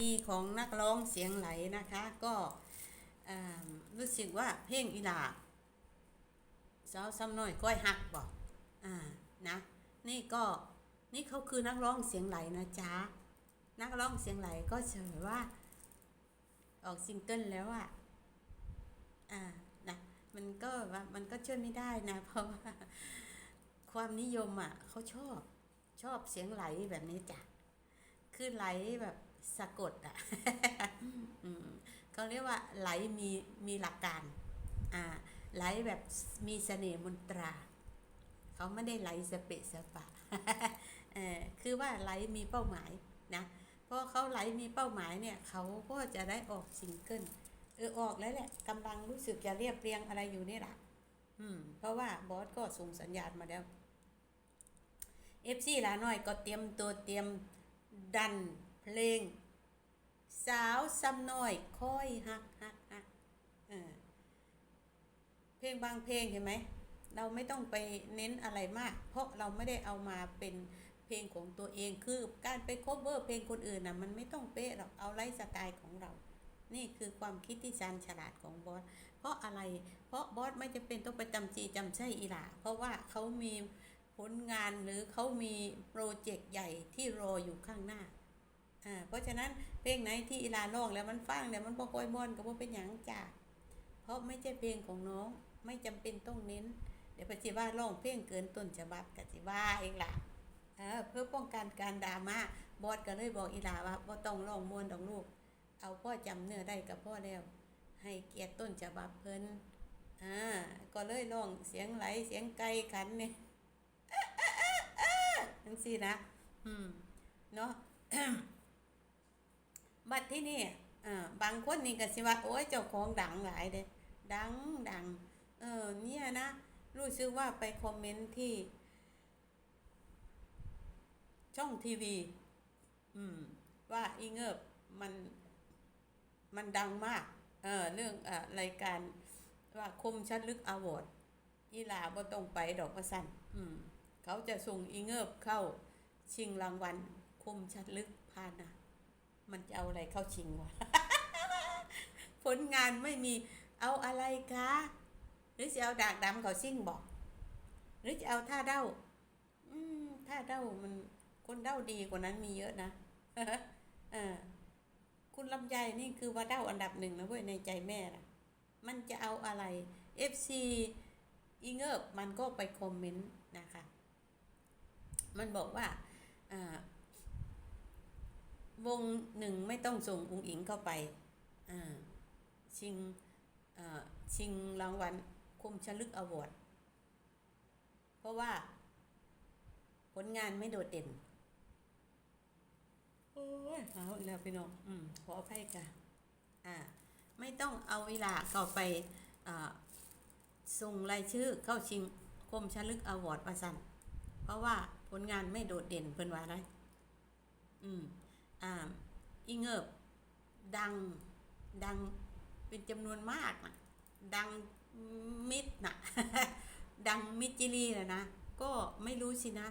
ปีของนักร้องเสียงไหลนะคะ ก็รู้สึกว่าเพลงอีหลาสาวซ้ำน้อยก้อยหักบอกอ่านะ นี่ก็นี่เขาคือนักร้องเสียงไหลนะจ๊ะนักร้องเสียงไหลก็เฉยว่า ออกซิงเกิลแล้วอะอ่านะมันก็ว่ามันก็ช่วยไม่ได้นะ เพราะว่าความนิยมอะเขาชอบชอบเสียงไหลแบบนี้จ้ะคือไหลแบบ สะกดอะอืมเขาเรียกว่าไหลมีมีหลักการอ่าไหลแบบมีเสน่ห์มนตรา เขาไม่ได้ไหลสเปะสปะเออคือว่าไหลมีเป้าหมายนะเพราะเขาไหลมีเป้าหมายเนี่ยเขาก็จะได้ออกซิงเกิลเออออกแล้วแหละกำลังรู้สึกจะเรียบเรียงอะไรอยู่นี่แหละอืม เพราะว่าบอสก็ส่งสัญญาณมาแล้วเอฟซีลาน้อยก็เตรียมตัวเตรียมดันเพลง สาวซ้ำน้อยค่อยฮักฮักฮักเออเพลงบางเพลงเห็นไหม เราไม่ต้องไปเน้นอะไรมาก เพราะเราไม่ได้เอามาเป็นเพลงของตัวเองคือการไปคบเวอร์เพลงคนอื่นนะมันไม่ต้องเป๊ะหรอกเอาไลฟ์สไตล์ของเรา นี่คือความคิดที่ชาญฉลาดของบอสเพราะอะไร เพราะบอสไม่จำเป็นต้องไปจำจีจำใช่อีหล่าเพราะว่าเขามีผลงานหรือเขามีโปรเจกต์ใหญ่ที่รออยู่ข้างหน้า อ่าเพราะฉะนั้นเพลงไหนที่อีลาร้องแล้วมันฟังแล้วมันบ่ค่อยม่วนก็บ่เป็นหยังจ้าเพราะไม่ใช่เพลงของน้องไม่จำเป็นต้องเน้น เดี๋ยวปฏิว่าร้องเพลงเกินต้นฉบับกติว่าเองล่ะเออเพื่อป้องกันการดราม่าบอสก็เลยบอกอีลาว่าบ่ต้องร้องม่วนดอกลูก เอาพ่อจำเนื้อได้กับพ่อแล้ว ให้เกียรติต้นฉบับเพิ่นอ่าก็เลยร้องเสียงไหลเสียงไก่ขันเนี่ยทั้งสี่นะ อืมเนาะ บัดที่นี่อ่าบางคนนี่ก็สิว่าโอ้ยเจ้าของดังหลายเด้ดังดังเออเนี่ยนะ รู้สึกว่าไปคอมเมนต์ที่ ช่องทีวี อืม ว่าอีเงิบมันมันดังมาก เออเรื่องอ่ารายการว่าคมชัดลึกอวอร์ดอีลาบ่ต้องไปดอกประสันอืม เขาจะส่งอีเงิบเข้าชิงรางวัลคมชัดลึกพานะ มันจะเอาอะไรเข้าชิงวะ ผลงานไม่มีเอาอะไรคะหรือจะเอาดากดำเขาซิ่งบอก หรือจะเอาท่าเด้า อืมท่าเด้ามันคนเด้าดีกว่านั้นมีเยอะนะเออคุณลำไยนี่คือว่าเด้าอันดับหนึ่งนะเว้ยในใจแม่นะมันจะเอาอะไร FC อีเงิบมันก็ไปคอมเมนต์นะคะ มันบอกว่าอ่า วงหนึ่งไม่ต้องส่งอุงอิงเข้าไปอ่าชิงอ่าชิงรางวัลคมชลึกอวอร์ดเพราะว่าผลงานไม่โดดเด่น โอ้ยเอาอีกแล้วพี่น้องอืมขออภัยค่ะ อ่า ไม่ต้องเอาเวลาเข้าไปอ่าส่งรายชื่อเข้าชิงคมชลึกอวอร์ดประสันเพราะว่าผลงานไม่โดดเด่นเพิ่นว่าอะไรอืม อ่าอีเงิบดังดังเป็นจำนวนมากนะดังมิดนะดังมิดจิลีนะนะก็ไม่รู้สินะ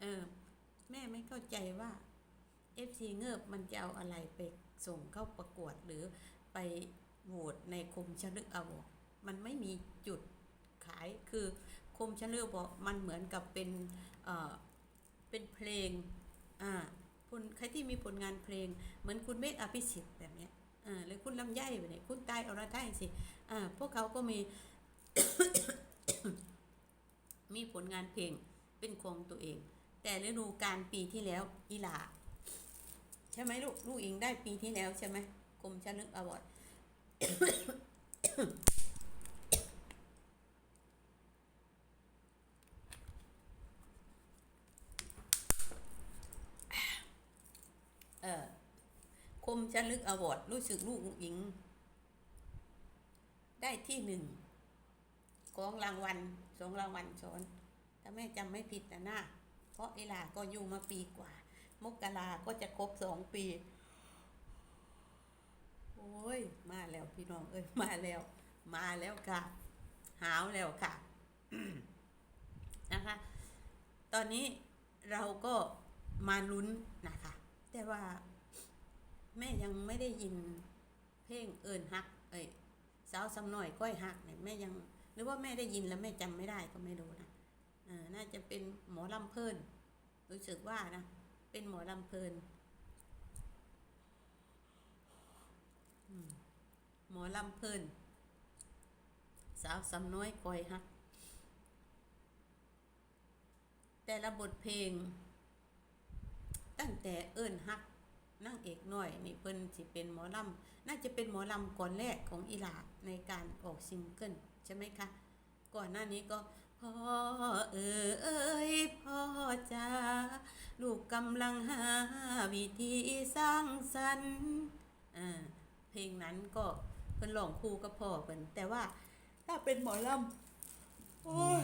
เออ แม่ไม่เข้าใจว่า FC เงิบมันจะเอาอะไรไปส่งเข้าประกวดหรือไปโหวตในคมชลึกอวอร์ดมันไม่มีจุดขายคือคมชลึกบอกมันเหมือนกับเป็นเออเป็นเพลงอ่า คุณใครที่มีผลงานเพลง เหมือนคุณเมฆอภิสิทธิ์แบบเนี้ยอ่าหรือคุณลำไยแบบนี้คุณตายอรไทยสิอ่าพวกเขาก็มี มีผลงานเพลงเป็นของตัวเอง แต่ฤดูการปีที่แล้วอีหลาใช่ไหมลูกลูกอิงได้ปีที่แล้วใช่ไหมกรมชนึกอวอร์ด เออค มชลึกอวอร์ดรู้สึกลูกอุ๋งอิง ได้ที่หนึ่งของรางวัลสองรางวัลซ้อนถ้าแม่จำไม่ผิดนะนะเพราะเอลาก็อยู่มาปีกว่า มกราก็จะครบสองปี โอ้ย มาแล้วพี่น้องเอ้ยมาแล้ว มาแล้วค่ะ หาวแล้วค่ะนะคะ ตอนนี้เราก็มาลุ้นนะคะ แต่ว่า แม่ยังไม่ได้ยินเพลงเอิญฮัก เอ้ยสาวสำหน่อยก้อยฮักเนี่ยแม่ยังหรือว่าแม่ได้ยินแล้วแม่จำไม่ได้ก็ไม่รู้นะเออน่าจะเป็นหมอลำเพลินรู้สึกว่านะเป็นหมอลำเพลินหมอลำเพลินสาวสำน้อยก้อยฮัก แต่ละบทเพลง ตั้งแต่เอิ เอกหน่อยนี่เพิ่นสิเป็นหมอลำน่าจะเป็นหมอลำก่อนแรกของอีหลาในการออกซิงเกิลใช่ไหมคะก่อนหน้านี้ก็พ่อเอ๋ยเอ้ยพ่อจ้าลูกกำลังหาวิธีสร้างสรรค์อ่าเพลงนั้นก็เพิ่นร้องคู่กับพ่อเพิ่นแต่ว่าถ้าเป็นหมอลำโอ้ย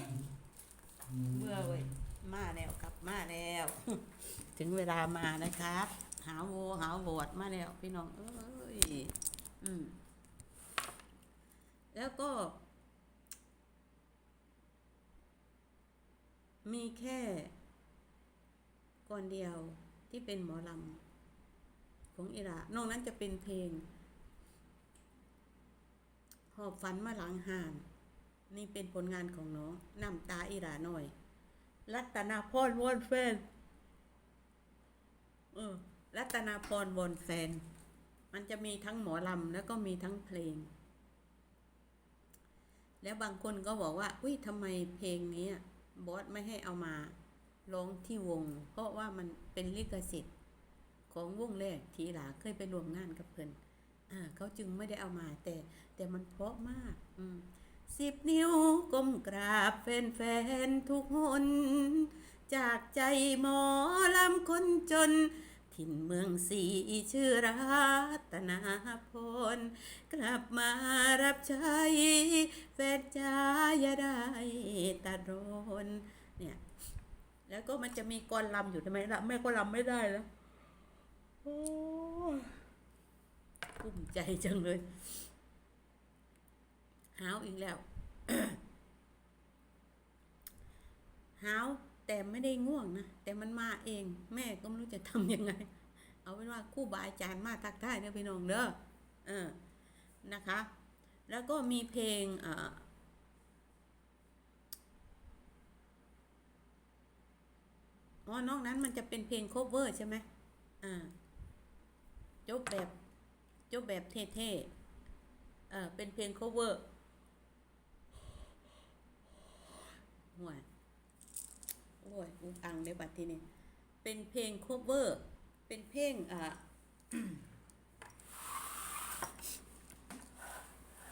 เบื่อเว้ยมาแล้วกลับมาแล้ว ถึงเวลามานะครับ หาโวหาโวดมาแล้วพี่น้องเอ้ยอืมแล้วก็ มีแค่ก่อนเดียวที่เป็นหมอลำของอิรานอกนั้นจะเป็นเพลง หอบฝันมาหลังห่านนี่เป็นผลงานของน้องน้ำตาอิราหน่อย รัตนาพรวอนแฟน เออ รัตนาพรวอนแฟน มันจะมีทั้งหมอลำแล้วก็มีทั้งเพลง แล้วบางคนก็บอกว่า อุ้ยทำไมเพลงนี้บอสไม่ให้เอามาร้องที่วง เพราะว่ามันเป็นลิขสิทธิ์ ของวงแรกทีหลาเคยไปรวมงานกับเพิ่นอ่าเขาจึงไม่ได้เอามาแต่ แต่มันเพราะมาก อืมสิบนิ้วก้มกราบแฟนๆทุกคน จากใจหมอลำคนจน ถิ่นเมืองสีชื่อรัตนาพรกลับมารับใช้แฟนจ้าอย่าได้ตัดรนเนี่ยแล้วก็มันจะมีกรลำอยู่ทำไมล่ะแม่ก็ลำไม่ได้แล้วโอ้กุ้มใจจังเลยหาวอีกแล้วหาว แต่ไม่ได้ง่วงนะ แต่มันมาเอง แม่ก็ไม่รู้จะทำยังไง เอาเป็นว่าคู่บาอาจารย์มาทักทายนะพี่น้องเด้อเออนะคะ แล้วก็มีเพลงอ่าอ๋อนอกนั้นมันจะเป็นเพลง cover ใช่ไหมอ่าจบแบบจบแบบเท่ๆเออเป็นเพลง cover ห่วย โอ้ยอุกอังในบัดทีนี้เป็นเพลง cover เป็นเพลงอ่า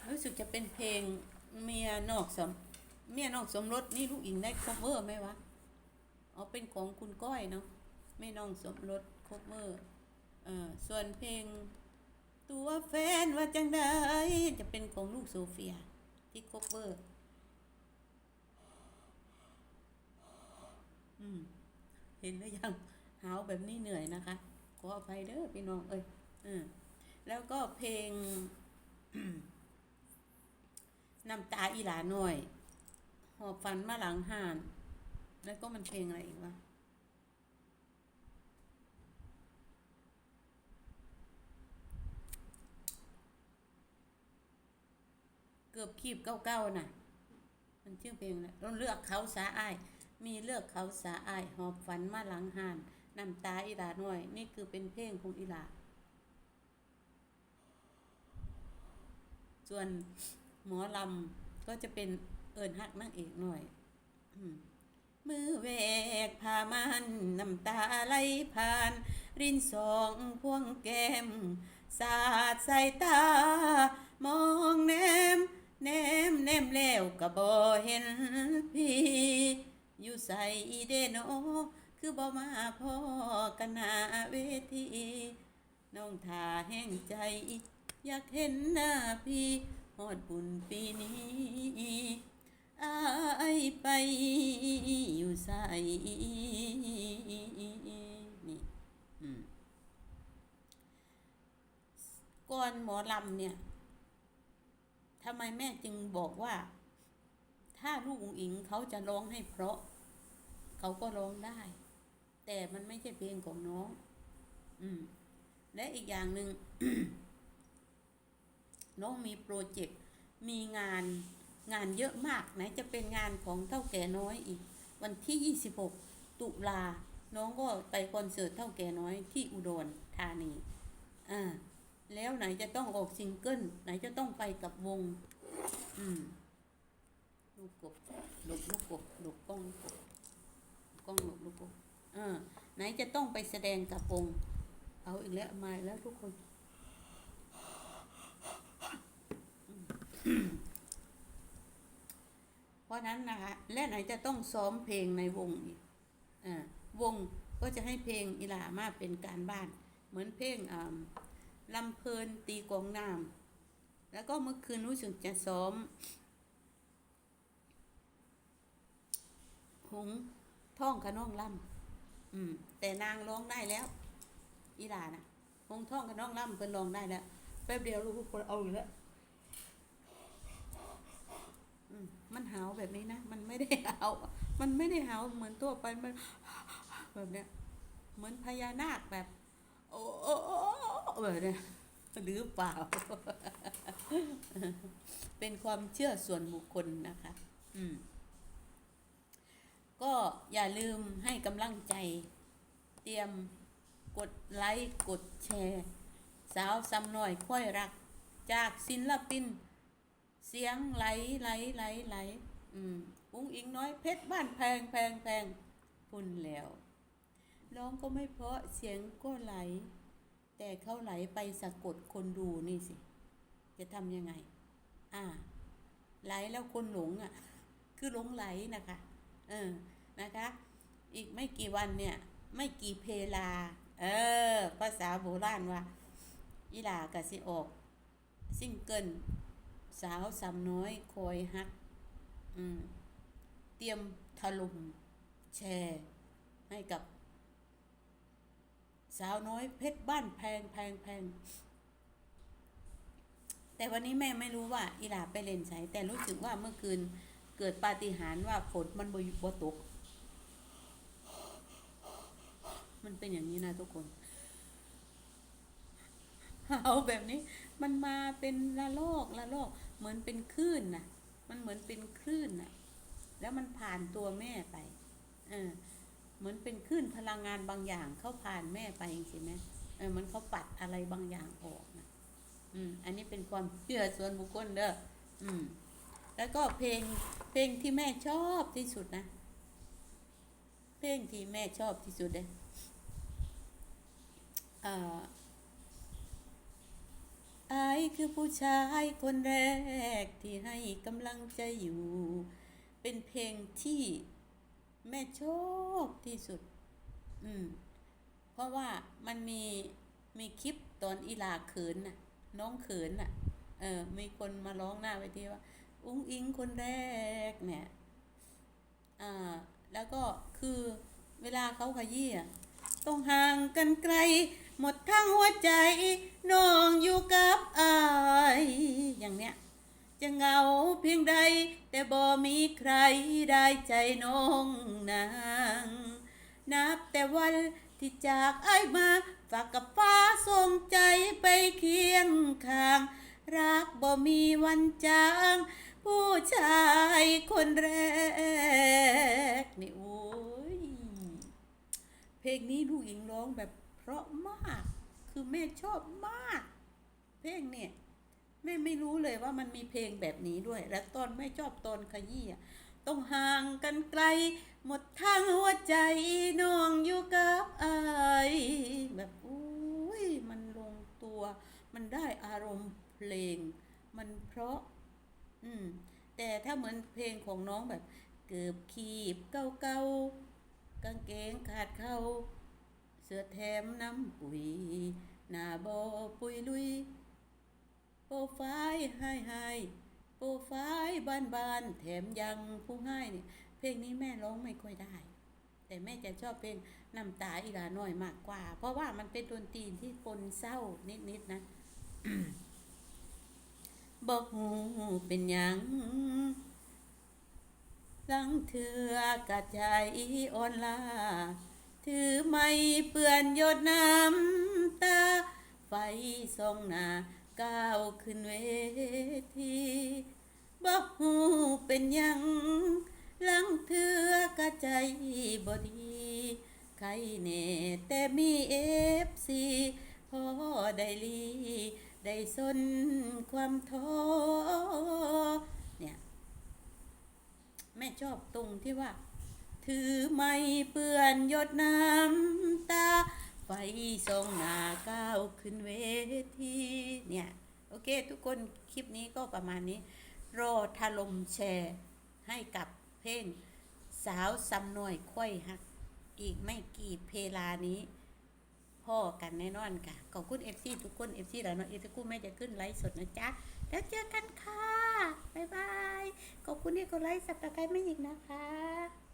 รู้สึกจะเป็นเพลงเมียนอกสมเมียนอกสมรสนี่ลูกอิงได้ cover ไหมวะอ๋อเป็นของคุณก้อยเนาะแม่น้องสมรส cover เอ่อส่วนเพลงตัวแฟนว่าจังไดจะเป็นของลูกโซเฟียที่ cover อื ม เห็นแล้วยังหาวแบบนี้เหนื่อยนะคะ ขออภัยเด้อพี่น้องเอ้ยอืมแล้วก็เพลงน้ำตาอีหลาหน่อย หอบฟันมาหลังห่าน แล้วก็มันเพลงอะไรอีกวะเกือบคีบเก้าๆน่ะ มันชื่อเพลงอะไรเราเลือกเขาสาอ้าย มีเลือกเขาสาอายหอบฝันมาหลังหานน้ำตาอีหลาหน่อย นี่คือเป็นเพลงของอีหลาส่วนหมอลำก็จะเป็นเอิญฮักนางเอกหน่อยมมือแวกพามันน้ำตาไหลผ่าน รินสองพวงแก้ม สาดใส่ตา มองแนมแนมแนมแล้วก็บ่เห็นพี่ อยู่ใส่เดโนคือบ่มาพ่อกันหน้าเวทีน้องทาแห้งใจ อยากเห็นหน้าพี่ฮอดบุญปีนี้อายไปอยู่ใส่นี่ก่อนหมอลำเนี่ยทำไมแม่จึงบอกว่า ถ้าลูกอุ๋งอิงเขาจะร้องให้เพราะ เขาก็ร้องได้ แต่มันไม่ใช่เพลงของน้อง อืม และอีกอย่างหนึ่งน้องมีโปรเจกต์มีงานงานเยอะมากไหนจะเป็นงานของเท่าแก่น้อยอีก วันที่ 26 ตุลา น้องก็ไปคอนเสิร์ตเท่าแก่น้อยที่อุดรธานีอ่าแล้วไหนจะต้องออกซิงเกิลไหนจะต้องไปกับวง อืม ลูกกบหลบลูกกบหลบกล้องลูกกบกล้องหลบลูกกบเออไหนจะต้องไปแสดงกับวงเอาอีกแล้วมาแล้วทุกคนเพราะนั้นนะคะ และไหนจะต้องซ้อมเพลงในวงอีกอ่าวงก็จะให้เพลงอีลามาเป็นการบ้าน เหมือนเพลงอ่าลำเพลินตีกองน้ำแล้วก็เมื่อคืนรู้สึกจะซ้อม หงท่องขน้องล่ำอืม แต่นางร้องได้แล้ว อีหลานะหงท่องขน้องล่ำเพิ่นร้องได้แล้วแป๊บเดียวลูกคนเอาอีกแล้วอืมมันหาวแบบนี้นะ มันไม่ได้หาว มันไม่ได้หาวเหมือนตัวไปมันแบบเนี้ย เหมือนพญานาคแบบ โอ้โอ้โอ้โอ้แบบเนี้ยหรือเปล่า เป็นความเชื่อส่วนบุคคลนะคะ อืม ก็อย่าลืมให้กำลังใจ เตรียมกดไลค์กดแชร์ สาวซ้ำหน่อยค่อยรัก จากศิลปิน เสียงไหลไหลไหลไหลอืมอุ้งอิงน้อยเพชรบ้านแพงแพงแพงพุ่นแล้วร้องก็ไม่เพราะเสียงก็ไหล แต่เขาไหลไปสะกดคนดูนี่สิ จะทำยังไง อ่า ไหลแล้วคนหลงอะ คือหลงไหลนะคะ เออนะคะ อีกไม่กี่วันเนี่ย ไม่กี่เพลา เออ ภาษาโบราณว่าอีหลากะสิออกซิงเกิลสาวสามน้อยคอยฮัก อืม เตรียมถล่มแชร์ ให้กับ สาวน้อยเพชรบ้านแพงแพงแพงแต่วันนี้แม่ไม่รู้ว่าอีหลาไปเล่นใช้แต่รู้สึกว่าเมื่อคืน เกิดปาฏิหาริย์ว่าฝนมันบ่บ่ตก มันเป็นอย่างนี้นะทุกคน เอาแบบนี้ มันมาเป็นละลอกละลอก เหมือนเป็นคลื่นนะมันเหมือนเป็นคลื่นนะแล้วมันผ่านตัวแม่ไปเออเหมือนเป็นคลื่นพลังงานบางอย่างเข้าผ่านแม่ไปใช่ไหมเออมันเขาปัดอะไรบางอย่างออกนะอืม อันนี้เป็นความเชื่อส่วนบุคคลเด้ออืม แล้วก็เพลงเพลงที่แม่ชอบที่สุดนะ เพลงที่แม่ชอบที่สุดเลยอาอายคือผู้ชายคนแรกที่ให้กำลังใจอยู่ เป็นเพลงที่แม่ชอบที่สุด อืม เพราะว่ามันมีมีคลิปตอนอีลาเขินน่ะ น้องเขินน่ะ เออ มีคนมาร้องหน้าไปทีว่า อุ้งอิงคนแรกเนี่ยอ่าแล้วก็คือเวลาเขาขยี้อะต้องห่างกันไกล หมดทั้งหัวใจน้องอยู่กับอายอย่างเนี้ยจะเหงาเพียงใด แต่บ่มีใครได้ใจน้องนาง นับแต่วันที่จากไอ้มา ฝากกับฟ้าส่งใจไปเคียงข้าง รักบ่มีวันจาง ผู้ชายคนแรกนี่โอ้ย เพลงนี้ลูกหญิงร้องแบบเพราะมาก คือแม่ชอบมาก เพลงเนี่ยแม่ไม่รู้เลยว่ามันมีเพลงแบบนี้ด้วย และตอนแม่ชอบตอนขยี้ต้องห่างกันไกล หมดทางหัวใจน้องอยู่กับอายแบบอุ้ยมันลงตัว มันได้อารมณ์เพลง มันเพราะ อืม แต่ถ้าเหมือนเพลงของน้องแบบ เกือบขีบเก่าๆกากางเกงขาดเข้า เสื้อแถมน้ำปุ๋ย หน้าบอปุยลุย โปรไฟล์ให้ให้โปรไฟล์บานบานแถมยังผู้ให้เนี่ยเพลงนี้แม่ร้องไม่ค่อยได้ แต่แม่จะชอบเพลงน้ำตาอีหลาน้อยมากกว่า เพราะว่ามันเป็นดนตรีที่ปนเศร้านิดๆนะ บอกหูเป็นหยังลังเถือกระใจอ่อนลา ถือไม่เปื่อนหยดน้ำตา ไฟส่องหน้าก้าวขึ้นเวทีบ่ฮู้เป็นยังลังเทือกะใจบดี ใครแน่แต่มีเอฟซีพอได้ลี ได้สนความท้อเนี่ยแม่ชอบตรงที่ว่า ถือไม่เปื้อนหยดน้ำตา ไฟส่องหน้าก้าวขึ้นเวทีเนี่ยโอเค ทุกคนคลิปนี้ก็ประมาณนี้ รอถล่มแชร์ให้กับเพลงสาวสำหน่วยค่อยหัก อีกไม่กี่เพลานี้ พ่อกันแน่นอนค่ะ ขอบคุณเอฟซีทุกคนเอฟซีหลายน้องเอฟซีกูแม่จะขึ้นไลฟ์สดนะจ๊ะ แล้วเจอกันค่ะ บ๊ายบาย ขอบคุณที่กดไลค์สับตะไคร้ไม่หยิกนะคะ